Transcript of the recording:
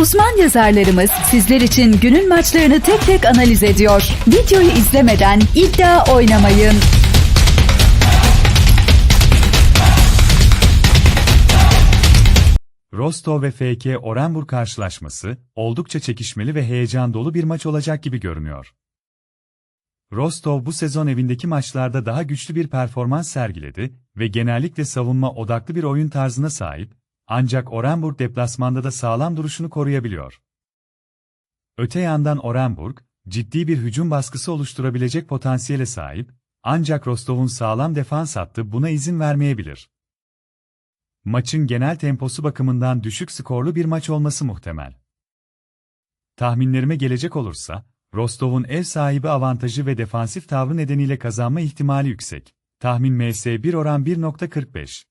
Uzman yazarlarımız sizler için günün maçlarını tek tek analiz ediyor. Videoyu izlemeden iddia oynamayın. Rostov ve FK Orenburg karşılaşması oldukça çekişmeli ve heyecan dolu bir maç olacak gibi görünüyor. Rostov bu sezon evindeki maçlarda daha güçlü bir performans sergiledi ve genellikle savunma odaklı bir oyun tarzına sahip, ancak Orenburg deplasmanda da sağlam duruşunu koruyabiliyor. Öte yandan Orenburg, ciddi bir hücum baskısı oluşturabilecek potansiyele sahip, ancak Rostov'un sağlam defans hattı buna izin vermeyebilir. Maçın genel temposu bakımından düşük skorlu bir maç olması muhtemel. Tahminlerime gelecek olursa, Rostov'un ev sahibi avantajı ve defansif tavrı nedeniyle kazanma ihtimali yüksek. Tahmin MS1 oran 1.45.